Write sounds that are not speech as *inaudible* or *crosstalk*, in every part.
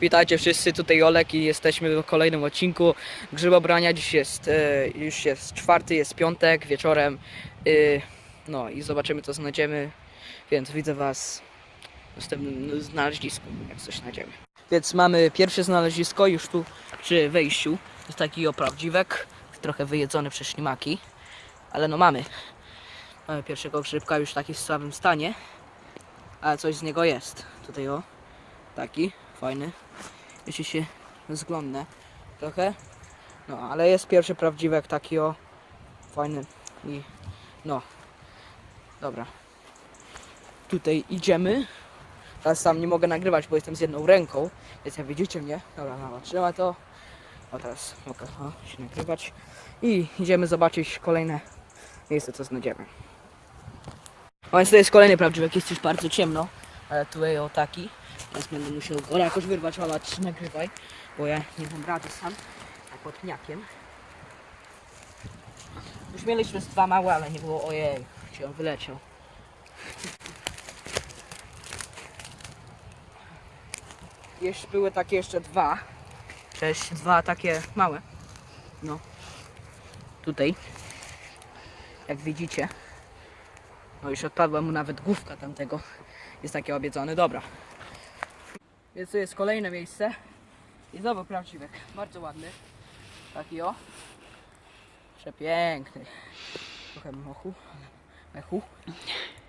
Witajcie wszyscy, tutaj Olek i jesteśmy w kolejnym odcinku grzybobrania. Dziś jest, e, już jest czwarty, jest piątek wieczorem. Y, no i zobaczymy co znajdziemy, więc widzę was w następnym jak coś znajdziemy. Więc mamy pierwsze znalezisko już tu przy wejściu. Jest taki oprawdziwek, trochę wyjedzony przez ślimaki, ale no mamy. Mamy pierwszego grzybka już taki w słabym stanie, ale coś z niego jest. Tutaj o, taki fajny. Jeśli się zglądnę trochę. No, ale jest pierwszy prawdziwek taki o fajny i no. Dobra. Tutaj idziemy. Teraz sam nie mogę nagrywać, bo jestem z jedną ręką, więc jak widzicie mnie. Dobra, mama trzyma to. O teraz mogę o, się nagrywać. I idziemy zobaczyć kolejne miejsce, co znajdziemy. O, więc to jest kolejny prawdziwek, jest już bardzo ciemno, ale tutaj o taki. Więc będę musiał go jakoś wyrwać, trzy nagrywaj, bo ja nie dam rady sam, tak pod pniakiem. Już mieliśmy z dwa małe, ale nie było, ojej, gdzie on wyleciał. Jeszcze były takie jeszcze dwa, cześć, dwa takie małe, no, tutaj, jak widzicie. No już odpadła mu nawet główka tamtego. Jest takie obiedzony. Dobra. Więc tu jest kolejne miejsce. I znowu prawdziwek. Bardzo ładny. Taki o. Przepiękny. Trochę mochu. ale Mechu.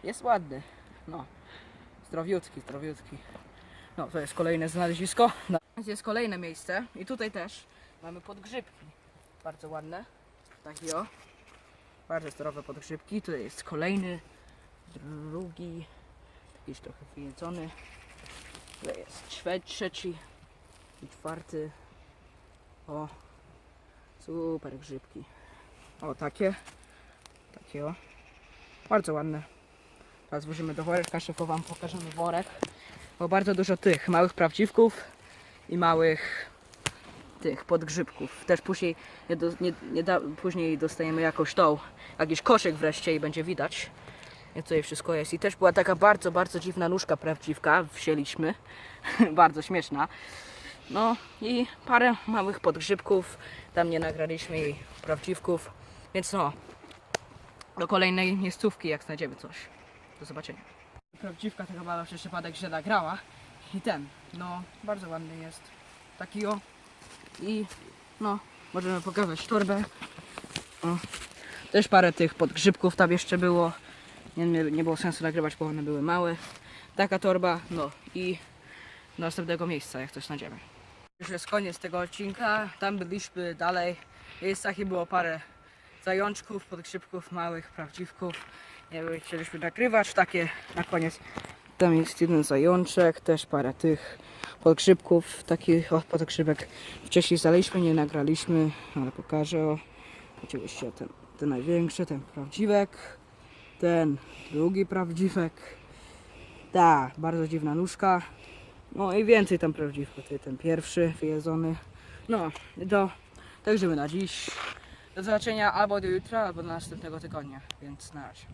Jest ładny. No. Zdrowiutki, zdrowiutki. No, to jest kolejne znalezisko. No. Jest kolejne miejsce. I tutaj też mamy podgrzybki. Bardzo ładne. Taki o. Bardzo zdrowe podgrzybki. Tutaj jest kolejny drugi, jakiś trochę wyjedzony. Tutaj jest trzeci i czwarty. O, super grzybki. O, takie. Takie o. Bardzo ładne. Teraz włożymy do woreczka, szybko wam pokażemy worek. Bo bardzo dużo tych małych prawdziwków i małych tych podgrzybków. Też później, nie do, nie, nie da, później dostajemy jakąś tą, jakiś koszyk wreszcie i będzie widać. I tutaj wszystko jest. I też była taka bardzo, bardzo dziwna nóżka prawdziwka. Wzięliśmy. *laughs* bardzo śmieszna. No i parę małych podgrzybków. Tam nie nagraliśmy jej prawdziwków. Więc no, do kolejnej miejscówki, jak znajdziemy coś. Do zobaczenia. Prawdziwka taka mała przez przypadek się nagrała. I ten, no, bardzo ładny jest. Taki o. I no, możemy pokazać torbę. O. Też parę tych podgrzybków tam jeszcze było. Nie, nie, było sensu nagrywać, bo one były małe. Taka torba, no i do następnego miejsca, jak coś znajdziemy. Już jest koniec tego odcinka. Tam byliśmy dalej. W miejscach i było parę zajączków, podgrzybków, małych, prawdziwków. Nie wiem, chcieliśmy nagrywać takie na koniec. Tam jest jeden zajączek, też parę tych podgrzybków, takich podgrzybek. Wcześniej znaleźliśmy, nie nagraliśmy, ale pokażę. Oczywiście ten, ten największy, ten prawdziwek ten drugi prawdziwek. Tak, bardzo dziwna nóżka. No i więcej tam prawdziwków. Tutaj ten pierwszy wyjedzony. No, do, także my na dziś. Do zobaczenia albo do jutra, albo do następnego tygodnia. Więc na razie.